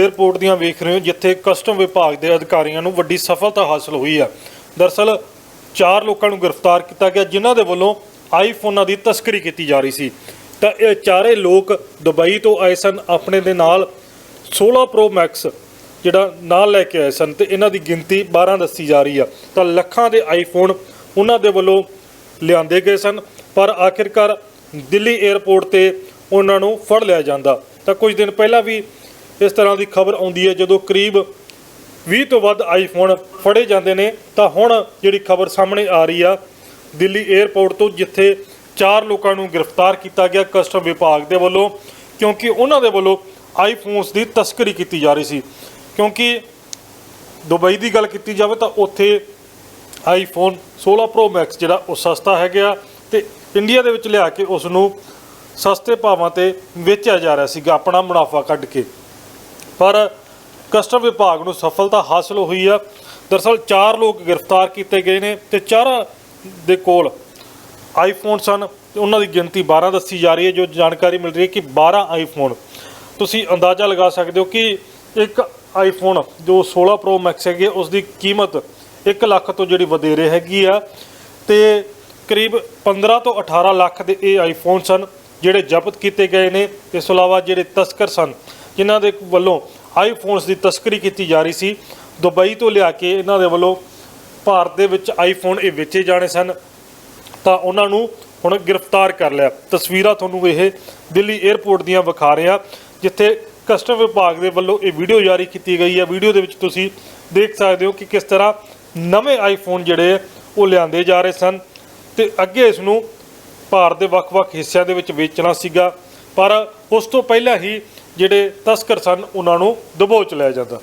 Airport ਦੀਆਂ ਵੇਖ ਰਹੇ ਹੋ, ਜਿੱਥੇ ਕਸਟਮ ਵਿਭਾਗ ਦੇ ਅਧਿਕਾਰੀਆਂ ਨੂੰ ਵੱਡੀ ਸਫਲਤਾ ਹਾਸਲ ਹੋਈ ਹੈ ਦਰਸਲ, ਚਾਰ ਲੋਕਾਂ ਨੂੰ ਗ੍ਰਿਫਤਾਰ ਕੀਤਾ ਗਿਆ, ਜਿਨ੍ਹਾਂ ਦੇ ਵੱਲੋਂ ਆਈਫੋਨਾਂ ਦੀ ਤਸਕਰੀ ਕੀਤੀ ਜਾ ਰਹੀ ਸੀ। ਤਾਂ ਇਹ ਚਾਰੇ ਲੋਕ ਦੁਬਈ ਤੋਂ ਆਏ ਸਨ, ਆਪਣੇ ਦੇ ਨਾਲ 16 ਪ੍ਰੋ ਮੈਕਸ ਜਿਹੜਾ ਨਾਲ ਲੈ ਕੇ ਆਏ ਸਨ, ਤੇ ਇਹਨਾਂ ਦੀ ਗਿਣਤੀ 12 ਦੱਸੀ ਜਾ ਰਹੀ ਆ। ਤਾਂ ਲੱਖਾਂ ਦੇ ਆਈਫੋਨ ਉਹਨਾਂ ਦੇ ਵੱਲੋਂ ਲਿਆਂਦੇ ਗਏ ਸਨ, ਪਰ ਆਖਿਰਕਾਰ ਦਿੱਲੀ 에ਅਰਪੋਰਟ ਤੇ ਉਹਨਾਂ ਨੂੰ ਫੜ ਲਿਆ ਜਾਂਦਾ। ਤਾਂ ਕੁਝ ਦਿਨ ਪਹਿਲਾਂ ਵੀ ਇਸ ਤਰ੍ਹਾਂ ਦੀ ਖਬਰ ਆਉਂਦੀ ਹੈ, ਜਦੋਂ ਕਰੀਬ 20 ਤੋਂ ਵੱਧ ਆਈਫੋਨ ਫੜੇ ਜਾਂਦੇ ਨੇ, ਤਾਂ ਹੁਣ ਜਿਹੜੀ ਖਬਰ ਸਾਹਮਣੇ ਆ ਰਹੀ ਆ, ਦਿੱਲੀ 에ਅਰਪੋਰਟ ਤੋਂ ਜਿੱਥੇ ਚਾਰ ਲੋਕਾਂ ਨੂੰ ਗ੍ਰਿਫਤਾਰ ਕੀਤਾ ਗਿਆ ਕਸਟਮ ਵਿਭਾਗ ਦੇ ਵੱਲੋਂ, ਕਿਉਂਕਿ ਉਹਨਾਂ ਦੇ ਵੱਲੋਂ ਆਈਫੋਨਸ ਦੀ ਤਸਕਰੀ ਕੀਤੀ ਜਾ ਰਹੀ ਸੀ। ਕਿਉਂਕਿ ਦੁਬਈ ਦੀ ਗੱਲ ਕੀਤੀ ਜਾਵੇ, ਤਾਂ ਉੱਥੇ ਆਈਫੋਨ 16 ਪ੍ਰੋ ਮੈਕਸ ਜਿਹੜਾ ਉਹ ਸਸਤਾ ਹੈਗਾ ਤੇ ਇੰਡੀਆ ਦੇ ਵਿੱਚ ਲਿਆ ਕੇ ਉਸ ਨੂੰ ਸਸਤੇ ਭਾਵਾਂ ਤੇ ਵੇਚਿਆ ਜਾ ਰਿਹਾ ਸੀਗਾ, ਆਪਣਾ ਮੁਨਾਫਾ ਕੱਢ ਕੇ। ਪਰ ਕਸਟਮ ਵਿਭਾਗ ਨੂੰ ਸਫਲਤਾ ਹਾਸਲ ਹੋਈ ਆ। ਦਰਸਲ ਚਾਰ ਲੋਕ ਗ੍ਰਿਫਤਾਰ ਕੀਤੇ ਗਏ ਨੇ ਤੇ ਚਾਰਾਂ ਦੇ ਕੋਲ ਆਈਫੋਨ ਸਨ ਤੇ ਉਹਨਾਂ ਦੀ ਗਿਣਤੀ 12 ਦੱਸੀ ਜਾ ਰਹੀ ਹੈ, ਜੋ ਜਾਣਕਾਰੀ ਮਿਲ ਰਹੀ ਹੈ ਕਿ 12 ਆਈਫੋਨ। ਤੁਸੀਂ ਅੰਦਾਜ਼ਾ ਲਗਾ ਸਕਦੇ ਹੋ ਕਿ ਇੱਕ ਆਈਫੋਨ ਜੋ 16 ਪ੍ਰੋ ਮੈਕਸ ਹੈਗੇ ਉਸ ਦੀ ਕੀਮਤ 1 ਲੱਖ ਤੋਂ ਜਿਹੜੀ ਵਧੇਰੇ ਹੈਗੀ ਆ ਤੇ ਕਰੀਬ 15 ਤੋਂ 18 ਲੱਖ ਦੇ ਇਹ ਆਈਫੋਨ ਸਨ, ਜਿਹੜੇ ਜ਼ਬਤ ਕੀਤੇ ਗਏ ਨੇ। ਇਸ ਤੋਂ ਇਲਾਵਾ ਜਿਹੜੇ ਤਸਕਰ ਸਨ ਜਿਨ੍ਹਾਂ ਦੇ ਵੱਲੋਂ ਆਈਫੋਨਸ ਦੀ ਤਸਕਰੀ ਕੀਤੀ ਜਾ ਰਹੀ ਸੀ। ਦੁਬਈ ਤੋਂ ਲਿਆ ਕੇ ਇਹਨਾਂ ਦੇ ਵੱਲੋਂ ਭਾਰਤ ਦੇ ਵਿੱਚ ਆਈਫੋਨ ਇਹ ਵੇਚੇ ਜਾਣੇ ਸਨ। ਤਾਂ ਉਹਨਾਂ ਨੂੰ ਹੁਣ ਗ੍ਰਿਫਤਾਰ ਕਰ ਲਿਆ। ਤਸਵੀਰਾਂ ਤੁਹਾਨੂੰ ਇਹ ਦਿੱਲੀ 에ਅਰਪੋਰਟ ਦੀਆਂ ਵਿਖਾ ਰਿਹਾ, ਜਿੱਥੇ ਕਸਟਮ ਵਿਭਾਗ ਦੇ ਵੱਲੋਂ ਇਹ ਵੀਡੀਓ ਜਾਰੀ ਕੀਤੀ ਗਈ ਹੈ। ਵੀਡੀਓ ਦੇ ਵਿੱਚ ਤੁਸੀਂ ਦੇਖ ਸਕਦੇ ਹੋ ਕਿ ਕਿਸ ਤਰ੍ਹਾਂ ਨਵੇਂ ਆਈਫੋਨ ਜਿਹੜੇ ਉਹ ਲਿਆਂਦੇ ਜਾ ਰਹੇ ਸਨ ਤੇ ਅੱਗੇ ਇਸ ਨੂੰ ਭਾਰਤ ਦੇ ਵੱਖ-ਵੱਖ ਹਿੱਸਿਆਂ ਦੇ ਵਿੱਚ ਵੇਚਣਾ ਸੀਗਾ। ਪਰ ਉਸ ਤੋਂ ਪਹਿਲਾਂ ਹੀ ਜਿਹੜੇ ਤਸਕਰ ਸਨ ਉਹਨਾਂ ਨੂੰ ਦਬੋਚ ਲਿਆ ਜਾਂਦਾ।